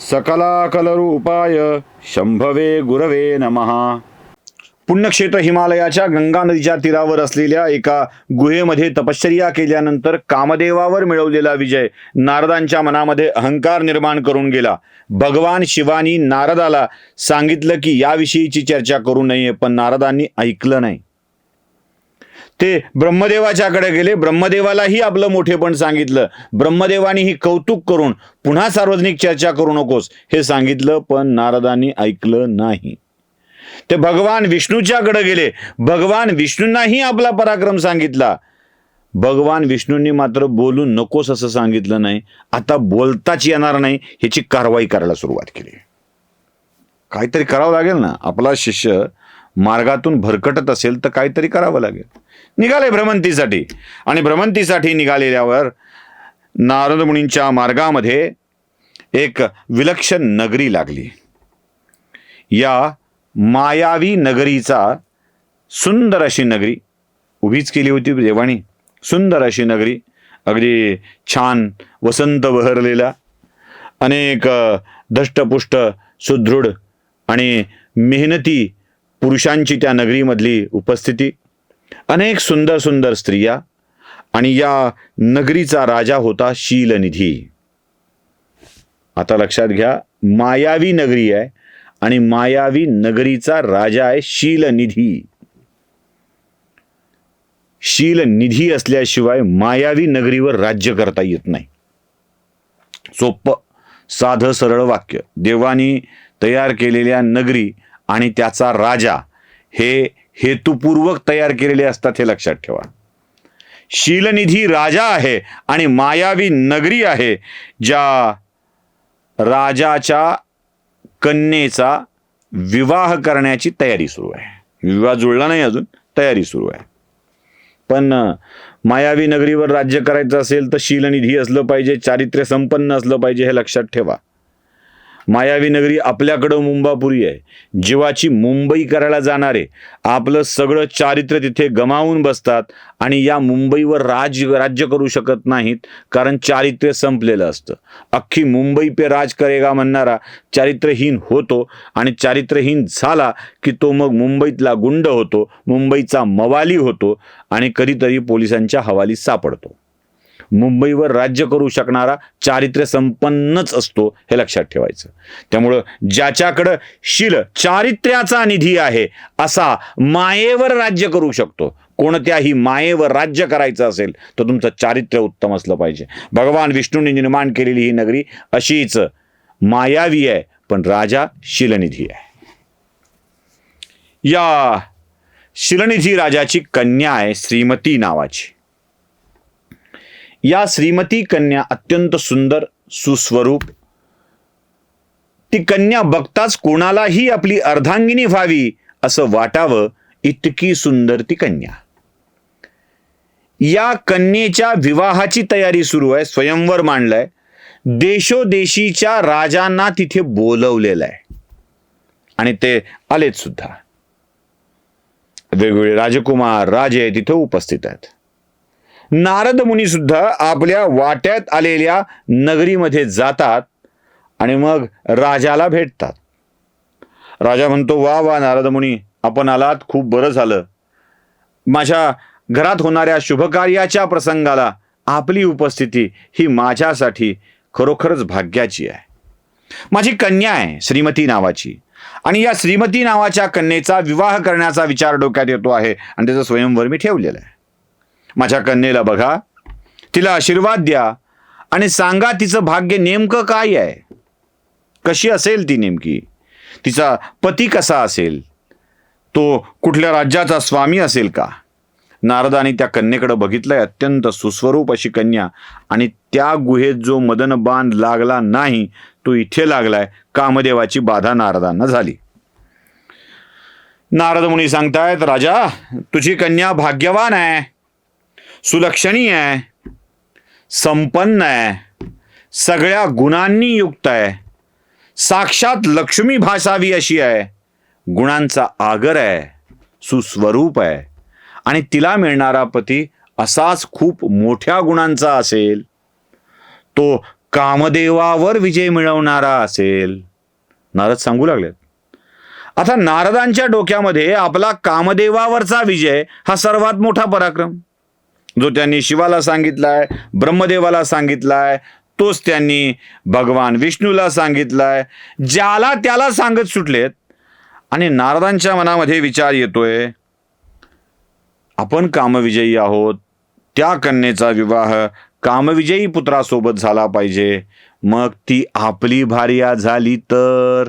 सकलाकलरूपाय शंभवे गुरवे नमः. पुण्यक्षेत्र हिमालयाच्या गंगा नदीच्या तीरावर असलेल्या एका गुहेमध्ये तपश्चर्या केल्यानंतर कामदेवावर मिळवलेला विजय नारदांच्या मनामध्ये अहंकार निर्माण करून गेला. भगवान शिवानी नारदाला सांगितलं की याविषयीची चर्चा करू नये पण नारदांनी ऐकलं नाही. ते ब्रह्मदेवाच्याकडे गेले. ब्रह्मदेवालाही आपलं मोठेपण सांगितलं. ब्रह्मदेवानी ही कौतुक करून पुन्हा सार्वजनिक चर्चा करू नकोस हे सांगितलं पण नारदांनी ऐकलं नाही. ते भगवान विष्णूच्याकडे गेले. भगवान विष्णूंनाही आपला पराक्रम सांगितला. भगवान विष्णूंनी मात्र बोलू नकोस असं सांगितलं नाही. आता बोलताच येणार नाही ह्याची कारवाई करायला सुरुवात केली. काहीतरी करावं लागेल ना? आपला शिष्य मार्गातून भरकटत असेल तर काहीतरी करावं लागेल. निघाले भ्रमंतीसाठी. आणि भ्रमंतीसाठी निघालेल्यावर नारद मुनींच्या मार्गामध्ये एक विलक्षण नगरी लागली. या मायावी नगरीचा सुंदर अशी नगरी उभीच केली होती देवाणी सुंदर अशी नगरी अगदी छान वसंत बहरलेला अनेक धष्टपुष्ट सुदृढ आणि मेहनती पुरुषांची त्या नगरीमधली उपस्थिती. अनेक सुंदर सुंदर स्त्रिया आणि या नगरीचा राजा होता शीलनिधी. आता लक्षात घ्या मायावी नगरी आहे आणि मायावी नगरीचा राजा आहे शीलनिधी. शीलनिधी असल्याशिवाय मायावी नगरीवर राज्य करता येत नाही. सोपं साधं सरळ वाक्य. देवानी तयार केलेल्या नगरी आणि त्याचा राजा हे हेतुपूर्वक तयार केलेले असतात हे लक्षात ठेवा. शीलनिधी राजा आहे आणि मायावी नगरी आहे ज्या राजाच्या कन्येचा विवाह करण्याची तयारी सुरू आहे. विवाह जुळला नाही अजून तयारी सुरू आहे. पण मायावी नगरीवर राज्य करायचं असेल तर शीलनिधी असलं पाहिजे चारित्र्य संपन्न असलं पाहिजे हे लक्षात ठेवा. मायावी नगरी आपल्याकडं मुंबापुरी आहे. जीवाची मुंबई करायला जाणारे आपलं सगळं चारित्र्य तिथे गमावून बसतात आणि या मुंबईवर राज राज्य करू शकत नाहीत कारण चारित्र्य संपलेलं असतं. अख्खी मुंबई पे राज करेगा म्हणणारा चारित्र्यहीन होतो आणि चारित्र्यहीन झाला की तो मग मुंबईतला गुंड होतो मुंबईचा मवाली होतो आणि कधीतरी पोलिसांच्या हवाली सापडतो. मुंबईवर राज्य करू शकणारा चारित्र्य संपन्नच असतो हे लक्षात ठेवायचं. त्यामुळं ज्याच्याकडं शील चारित्र्याचा निधी आहे असा मायेवर राज्य करू शकतो. कोणत्याही मायेवर राज्य करायचं असेल तर तुमचं चारित्र्य उत्तम असलं पाहिजे. भगवान विष्णूंनी निर्माण केलेली ही नगरी अशीच मायावी आहे पण राजा शिलनिधी आहे. या शिलनिधी राजाची कन्या आहे श्रीमती नावाची. या श्रीमती कन्या अत्यंत सुंदर सुस्वरूप. ती कन्या बघताच कोणालाही आपली अर्धांगिनी व्हावी असं वाटावं इतकी सुंदर ती कन्या. या कन्येच्या विवाहाची तयारी सुरू आहे स्वयंवर मांडलाय. देशोदेशीच्या राजांना तिथे बोलवलेलं आहे. आणि ते आलेत सुद्धा. वेगवेगळे राजकुमार राजे तिथे उपस्थित आहेत. नारद मुनी सुद्धा आपल्या वाट्यात आलेल्या नगरीमध्ये जातात आणि मग राजाला भेटतात. राजा म्हणतो वा वा नारद मुनी आपण आलात खूप बरं झालं. माझ्या घरात होणाऱ्या शुभकार्याच्या प्रसंगाला आपली उपस्थिती ही माझ्यासाठी खरोखरच भाग्याची आहे. माझी कन्या आहे श्रीमती नावाची आणि या श्रीमती नावाच्या कन्येचा विवाह करण्याचा विचार डोक्यात येतो आहे आणि त्याचं स्वयंवर मी ठेवलेलं आहे. माझ्या कन्येला बघा. तिला आशीर्वाद द्या. आणि सांगा तिचं भाग्य नेमकं काय आहे? कशी असेल ती नेमकी? तिचा पती कसा असेल? तो कुठल्या राज्याचा स्वामी असेल का? नारदाने त्या कन्येकडे बघितलंय अत्यंत सुस्वरूप अशी कन्या. आणि त्या गुहेत जो मदन बाण लागला नाही तो इथे लागलाय. कामदेवाची बाधा नारदांना झाली. नारद मुनी सांगतायत राजा तुझी कन्या भाग्यवान आहे. सुलक्षणी आहे संपन्न आहे सगळ्या गुणांनी युक्त आहे. साक्षात लक्ष्मी भासावी अशी आहे. गुणांचा आगर आहे सुस्वरूप आहे. आणि तिला मिळणारा पती असाच खूप मोठ्या गुणांचा असेल. तो कामदेवावर विजय मिळवणारा असेल. नारद सांगू लागलेत. आता नारदांच्या डोक्यामध्ये आपला कामदेवावरचा विजय हा सर्वात मोठा पराक्रम. जो त्यांनी शिवाला सांगितलाय ब्रह्मदेवाला सांगितलाय तोच त्यांनी भगवान विष्णूला सांगितलाय ज्याला त्याला सांगत सुटलेत. आणि नारदांच्या मनामध्ये विचार येतोय आपण कामविजयी आहोत त्या कन्येचा विवाह कामविजयी पुत्रासोबत झाला पाहिजे. मग ती आपली भार्या झाली तर?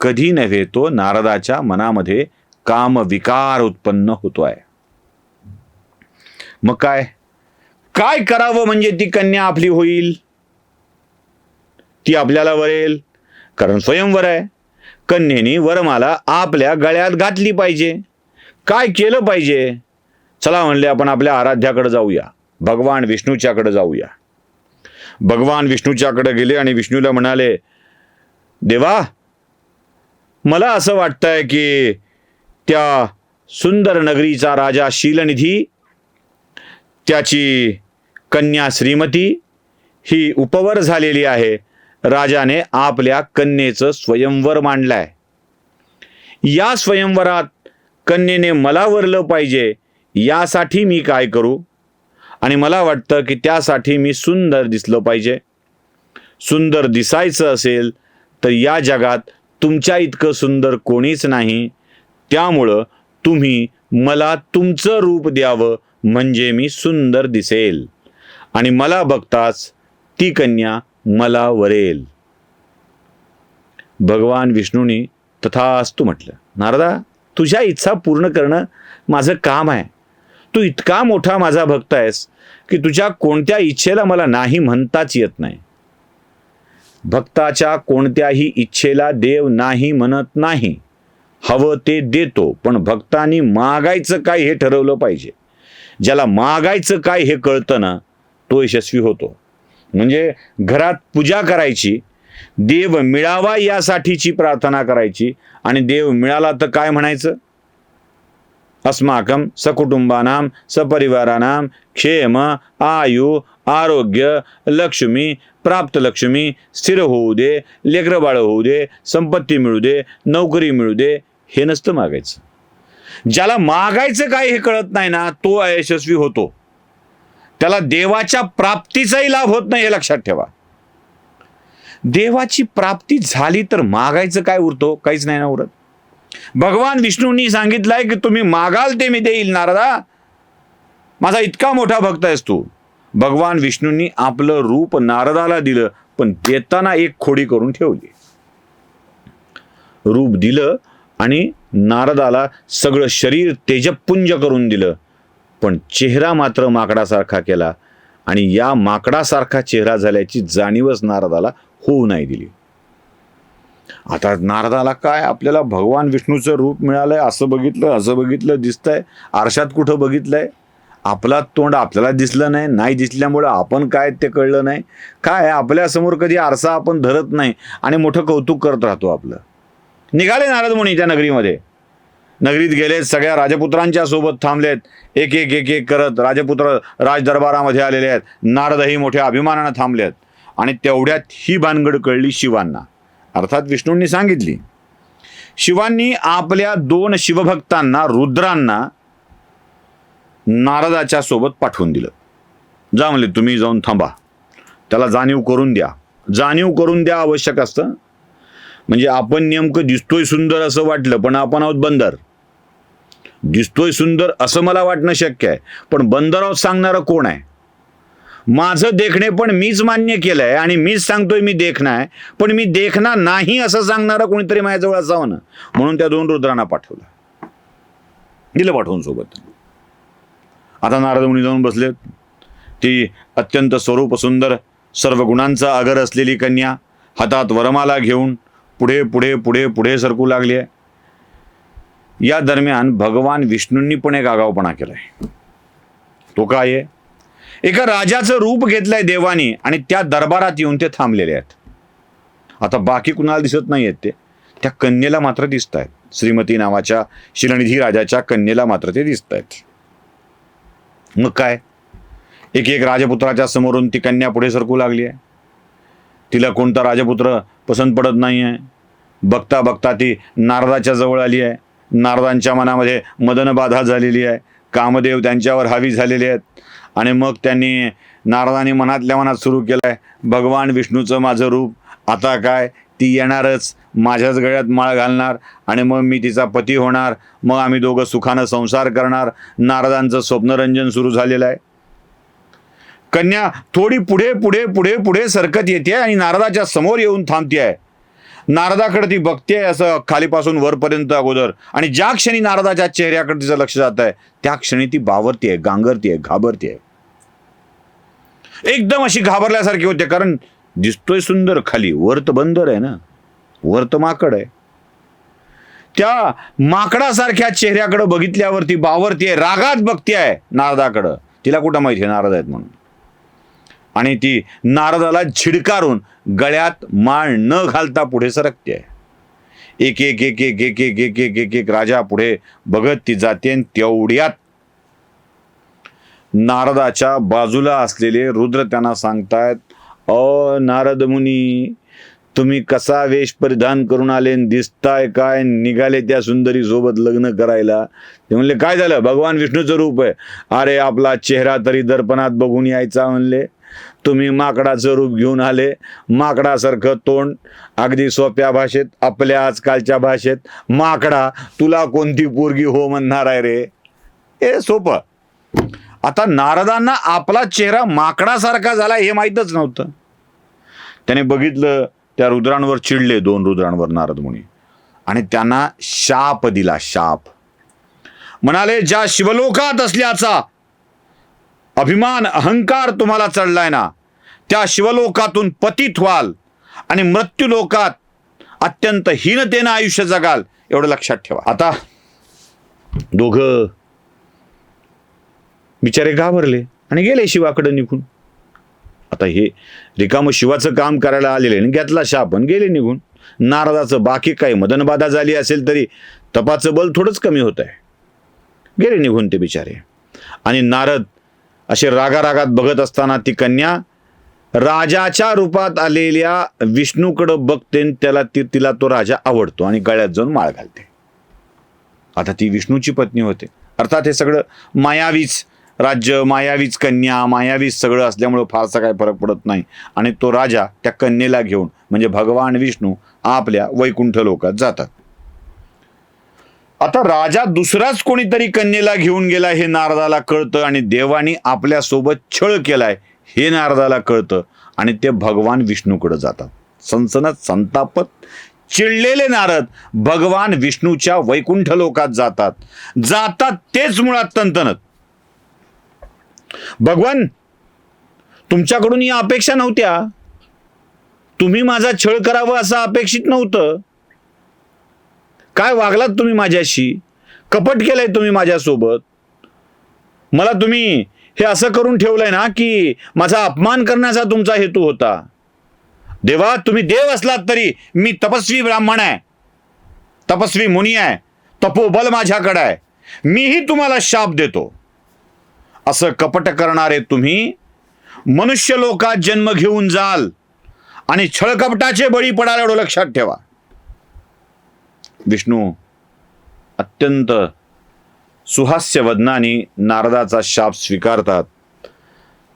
कधी नव्हे तो नारदाच्या मनामध्ये कामविकार उत्पन्न होतोय. मग काय? काय करावं म्हणजे ती कन्या आपली होईल? ती आपल्याला वरेल. कारण स्वयंवर आहे. कन्येने वरमाला आपल्या गळ्यात घातली पाहिजे. काय केलं पाहिजे? चला म्हणले आपण आपल्या आराध्याकडे जाऊया. भगवान विष्णूच्याकडे जाऊया. भगवान विष्णूच्याकडे गेले आणि विष्णूला म्हणाले देवा मला असं वाटतंय की त्या सुंदर नगरीचा राजा शीलनिधी त्याची कन्या श्रीमती ही उपवर झालेली आहे. राजाने आपल्या कन्येचं स्वयंवर मांडलंय. या स्वयंवरात कन्येने मला वरलं पाहिजे यासाठी मी काय करू? आणि मला वाटतं की त्यासाठी मी सुंदर दिसलं पाहिजे. सुंदर दिसायचं असेल तर या जगात तुमच्या इतकं सुंदर कोणीच नाही. त्यामुळं तुम्ही मला तुमचं रूप द्यावं म्हणजे मी सुंदर दिसेल. आणि मला बघताच ती कन्या मला वरेल. भगवान विष्णूनी तथास्तू म्हटलं नारदा तुझ्या इच्छा पूर्ण करणं माझं काम आहे. तू इतका मोठा माझा भक्त आहेस की तुझ्या कोणत्या इच्छेला मला नाही म्हणताच येत नाही. भक्ताच्या कोणत्याही इच्छेला देव नाही म्हणत नाही. हवं ते देतो पण भक्तांनी मागायचं काय हे ठरवलं पाहिजे. ज्याला मागायचं काय हे कळतं ना तो यशस्वी होतो. म्हणजे घरात पूजा करायची देव मिळावा यासाठीची प्रार्थना करायची आणि देव मिळाला तर काय म्हणायचं? अस्माकं सकुटुंबानां सपरिवारानाम क्षेम आयु आरोग्य लक्ष्मी प्राप्त लक्ष्मी स्थिर होऊ दे लेकरं बाळ होऊ दे संपत्ती मिळू दे नोकरी मिळू दे हे नसतं मागायचं. ज्याला मागायचं काय हे कळत नाही ना तो अयशस्वी होतो. त्याला देवाच्या प्राप्तीचाही लाभ होत नाही हे लक्षात ठेवा. देवाची प्राप्ती झाली तर मागायचं काय उरतो हो? काहीच नाही ना उरत. भगवान विष्णूंनी सांगितलंय की तुम्ही मागाल ते मी देईल नारदा. माझा इतका मोठा भक्त आहेस तू. भगवान विष्णूंनी आपलं रूप नारदाला दिलं पण देताना एक खोडी करून ठेवली. रूप दिलं आणि नारदाला सगळं शरीर तेजपुंज करून दिलं. पण चेहरा मात्र माकडासारखा केला आणि या माकडासारखा चेहरा झाल्याची जाणीवच नारदाला होऊ नाही दिली. आता नारदाला काय आपल्याला भगवान विष्णूचं रूप मिळालंय असं बघितलं असं बघितलं दिसतंय आरशात कुठं बघितलंय? आपला तोंड आपल्याला दिसलं नाही नाही दिसल्यामुळं आपण काय ते कळलं नाही? काय आपल्यासमोर कधी आरसा आपण धरत नाही आणि मोठं कौतुक करत राहतो आपलं. निघाले नारद मुनी त्या नगरीमध्ये. नगरीत गेलेत सगळ्या राजपुत्रांच्या सोबत थांबलेत. एक एक एक एक करत राजपुत्र राजदरबारामध्ये आलेले आहेत. नारदही मोठ्या अभिमानानं थांबलेत. आणि तेवढ्यात ही भानगड कळली शिवांना. अर्थात विष्णूंनी सांगितली शिवांनी आपल्या दोन शिवभक्तांना रुद्रांना नारदाच्या सोबत पाठवून दिलं. जा म्हणले तुम्ही जाऊन थांबा. त्याला जाणीव करून द्या. जाणीव करून द्या आवश्यक असतं. म्हणजे आपण नेमकं दिसतोय सुंदर असं वाटलं पण आपण आहोत बंदर. दिसतोय सुंदर असं मला वाटणं शक्य आहे. पण बंदर आहोत सांगणारं कोण आहे? माझं देखणे पण मीच मान्य केलंय आणि मीच सांगतोय मी देखणं आहे पण मी देखणार नाही असं सांगणारं कोणीतरी माझ्याजवळ असावं ना? म्हणून त्या दोन रुद्रांना पाठवलं. दिलं पाठवून सोबत. आता नारद मुनी जाऊन बसले ती अत्यंत स्वरूप सुंदर सर्व गुणांचा आगर असलेली कन्या हातात वरमाला घेऊन पुढे पुढे पुढे पुढे सरकू लागली आहे. या दरम्यान भगवान विष्णूंनी पण एक आगावपणा केलाय. तो काय आहे? एका राजाचं रूप घेतलंय देवानी आणि त्या दरबारात येऊन ते थांबलेले आहेत. आता बाकी कुणाला दिसत नाही आहेत ते. त्या कन्येला मात्र दिसत आहेत श्रीमती नावाच्या शिलनिधी राजाच्या कन्येला मात्र ते दिसत आहेत मग काय? एक एक राजपुत्राच्या समोरून ती कन्या पुढे सरकू लागली आहे. तिला कोणता राजपुत्र पसंत पडत नाही आहे बघता बघता ती नारदाच्या जवळ आली आहे. नारदांच्या मनामध्ये मदनबाधा झालेली आहे. कामदेव त्यांच्यावर हावी झालेले आहेत. आणि मग त्यांनी नारदाने मनातल्या मनात सुरू केलं आहे भगवान विष्णूचं माझं रूप आता काय? ती येणारच. माझ्याच गळ्यात माळ घालणार. आणि मग मी तिचा पती होणार. मग आम्ही दोघं सुखानं संसार करणार. नारदांचं स्वप्नरंजन सुरू झालेलं आहे. कन्या थोडी पुढे पुढे पुढे पुढे सरकत येते आणि नारदाच्या समोर येऊन थांबते. आहे नारदाकडे ती बघते असं खालीपासून वरपर्यंत अगोदर. आणि ज्या क्षणी नारदाच्या चेहऱ्याकडे तिचं लक्ष जात आहे त्या क्षणी ती बावरतीये गांगरतीये घाबरतीये. एकदम अशी घाबरल्यासारखी होते कारण दिसतोय सुंदर खाली. वर बंदर आहे ना. वर्त माकड आहे. त्या माकडासारख्या चेहऱ्याकडे बघितल्यावरती बावरतीये रागात बघतीये नारदाकडं. तिला कुठं माहिती आहे? नारद आहेत म्हणून. आणि ती नारदाला झिडकारून गळ्यात माळ न घालता पुढे सरकते. एक एक एक एक एक एक एक एक एक एक राजा पुढे बघत ती जाते आणि तेवढ्यात नारदाच्या बाजूला असलेले रुद्र त्यांना सांगतायत अ नारद मुनी तुम्ही कसा वेश परिधान करून आले दिसताय काय निघाले त्या सुंदरी सोबत लग्न करायला? ते म्हणले काय झालं? भगवान विष्णूचं रूप आहे. अरे आपला चेहरा तरी दर्पणात बघून यायचा म्हणले. तुम्ही माकडाचं रूप घेऊन आले. माकडासारखं तोंड अगदी सोप्या भाषेत आपल्या आजकालच्या भाषेत. माकडा तुला कोणती पोरगी हो म्हणणार आहे रे? हे सोपं. आता नारदांना आपला चेहरा माकडासारखा झाला हे माहीतच नव्हतं. त्याने बघितलं त्या रुद्रांवर चिडले दोन रुद्रांवर नारद मुनी. आणि त्यांना शाप दिला शाप. म्हणाले ज्या शिवलोकात असल्याचा अभिमान अहंकार तुम्हाला चढलाय ना त्या शिवलोकातून पतित व्हाल आणि मृत्यूलोकात अत्यंत हीनतेनं आयुष्य जगाल एवढं लक्षात ठेवा. आता दोघं बिचारे घाबरले आणि गेले शिवाकडे निघून. आता हे रिकामं शिवाचं काम करायला आलेले आणि घेतला शाप आणि गेले निघून. नारदाचं बाकी काही मदनबाधा झाली असेल तरी तपाचं बल थोडंच कमी होत आहे. गेले निघून ते बिचारे. आणि नारद असे रागारागात बघत असताना ती कन्या राजाच्या रूपात आलेल्या विष्णूकडं बघते आणि त्याला ती तिला तो राजा आवडतो आणि गळ्यात जाऊन माळ घालते. आता ती विष्णूची पत्नी होते. अर्थात हे सगळं मायावीच राज्य मायावीच कन्या मायावीच सगळं असल्यामुळं फारसा काय फरक पडत नाही. आणि तो राजा त्या कन्येला घेऊन म्हणजे भगवान विष्णू आपल्या वैकुंठ लोकात जातात. आता राजा दुसराच कोणीतरी कन्येला घेऊन गेला हे नारदाला कळतं. आणि देवानी आपल्यासोबत छळ केलाय हे नारदाला कळतं. आणि ते भगवान विष्णूकडे जातात. सनसनत संतापत चिडलेले नारद भगवान विष्णूच्या वैकुंठ लोकात जातात. जातात तेच मुळात तंतनत. भगवान तुमच्याकडून या अपेक्षा नव्हत्या. तुम्ही माझा छळ करावं असं अपेक्षित नव्हतं. काय वागलात तुम्ही माझ्याशी? कपट केलंय तुम्ही माझ्यासोबत. मला तुम्ही हे असं करून ठेवलंय ना की माझा अपमान करण्याचा तुमचा हेतू होता. देवा तुम्ही देव असलात तरी मी तपस्वी ब्राह्मण आहे. तपस्वी मुनी आहे. तपोबल माझ्याकडे आहे. मीही तुम्हाला शाप देतो. असं कपट करणारे तुम्ही मनुष्य लोकात जन्म घेऊन जाल आणि छळकपटाचे बळी पडाल एवढं लक्षात ठेवा. विष्णू अत्यंत सुहास्य वदनाने नारदाचा शाप स्वीकारतात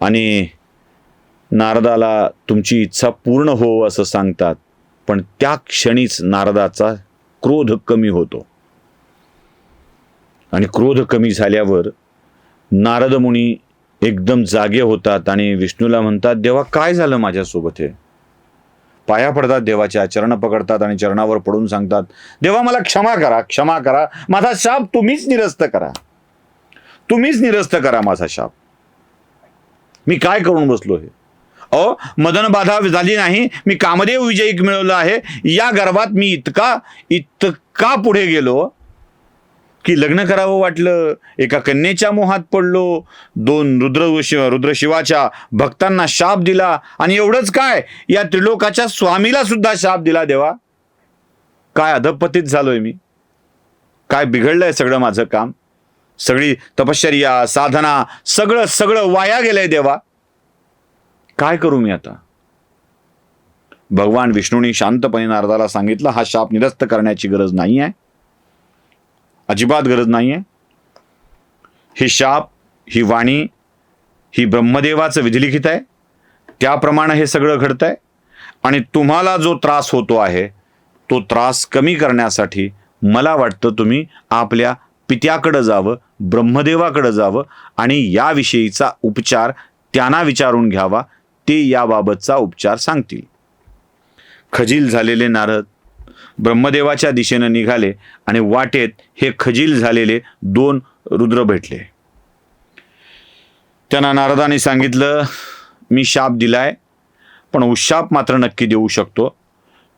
आणि नारदाला तुमची इच्छा पूर्ण हो असं सांगतात पण त्या क्षणीच नारदाचा क्रोध कमी होतो. आणि क्रोध कमी झाल्यावर नारद मुनी एकदम जागे होतात आणि विष्णूला म्हणतात देवा काय झालं माझ्यासोबत हे? पाया पडतात देवाच्या चरण पकडतात आणि चरणावर पडून सांगतात देवा मला क्षमा करा क्षमा करा. माझा शाप तुम्हीच निरस्त करा. तुम्हीच निरस्त करा माझा शाप. मी काय करून बसलो हे? अहो मदन बाधा झाली नाही मी कामदेव विजयी मिळवलं आहे. या गर्भात मी इतका इतका पुढे गेलो की लग्न करावं वाटलं एका कन्येच्या मोहात पडलो दोन रुद्र शिव रुद्रशिवाच्या भक्तांना शाप दिला. आणि एवढंच काय? या त्रिलोकाच्या स्वामीला सुद्धा शाप दिला देवा. काय अधपतीत झालोय मी. काय बिघडलंय सगळं माझं काम. सगळी तपश्चर्या साधना सगळं सगळं वाया गेलंय देवा. काय करू मी आता? भगवान विष्णूंनी शांतपणे नारदाला सांगितलं हा शाप निरस्त करण्याची गरज नाही आहे अजिबात गरज नाही आहे ही शाप ही वाणी ही ब्रह्मदेवाचं विधिलिखित आहे. त्याप्रमाणे हे सगळं घडतंय. आणि तुम्हाला जो त्रास होतो आहे तो त्रास कमी करण्यासाठी मला वाटतं तुम्ही आपल्या पित्याकडं जावं ब्रह्मदेवाकडं जावं आणि याविषयीचा उपचार त्यांना विचारून घ्यावा. ते याबाबतचा उपचार सांगतील. खजील झालेले नारद ब्रह्मदेवाच्या दिशेनं निघाले आणि वाटेत हे खजील झालेले दोन रुद्र भेटले. त्यांना नारदाने सांगितलं मी शाप दिलाय पण उशाप मात्र नक्की देऊ शकतो.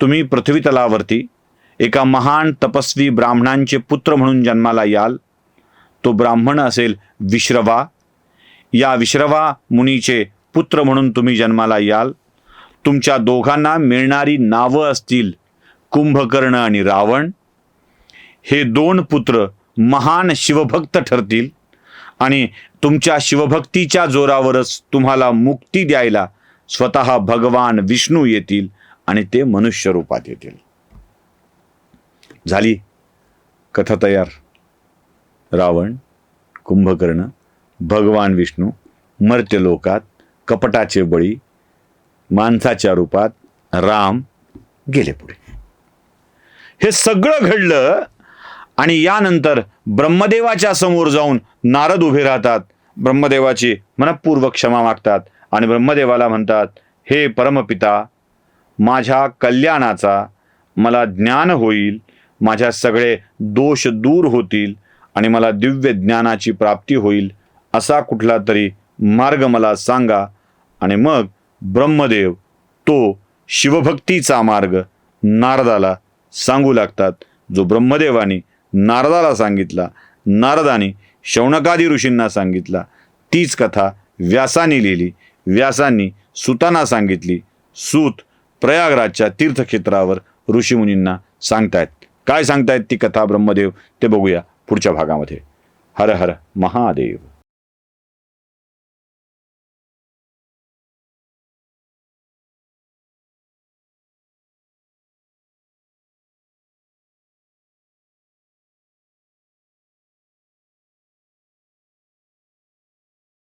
तुम्ही पृथ्वी तलावरती एका महान तपस्वी ब्राह्मणांचे पुत्र म्हणून जन्माला याल. तो ब्राह्मण असेल विश्रवा. या विश्रवा मुनीचे पुत्र म्हणून तुम्ही जन्माला याल. तुमच्या दोघांना मिळणारी नावं असतील कुंभकर्ण आणि रावण हे दोन पुत्र महान शिवभक्त ठरतील. आणि तुमच्या शिवभक्तीच्या जोरावरच तुम्हाला मुक्ती द्यायला स्वतः भगवान विष्णू येतील आणि ते मनुष्य रूपात येतील. झाली? कथा तयार. रावण कुंभकर्ण भगवान विष्णू मर्त्यलोकात कपटाचे बळी माणसाच्या रूपात राम गेले पुढे. हे सगळं घडलं आणि यानंतर ब्रह्मदेवाच्या समोर जाऊन नारद उभे राहतात. ब्रह्मदेवाची मनपूर्वक क्षमा मागतात आणि ब्रह्मदेवाला म्हणतात हे परमपिता माझ्या कल्याणाचा मला ज्ञान होईल माझ्या सगळे दोष दूर होतील आणि मला दिव्य ज्ञानाची प्राप्ती होईल असा कुठला तरी मार्ग मला सांगा. आणि मग ब्रह्मदेव तो शिवभक्तीचा मार्ग नारदाला सांगू लागतात. जो ब्रह्मदेवाने नारदाला सांगितला नारदाने शौनकादी ऋषींना सांगितला तीच कथा व्यासाने लिहिली. व्यासांनी सुतांना सांगितली. सूत प्रयागराजच्या तीर्थक्षेत्रावर ऋषीमुनींना सांगतायत. काय सांगतायत ती कथा ब्रह्मदेव? ते बघूया पुढच्या भागामध्ये. हर हर महादेव.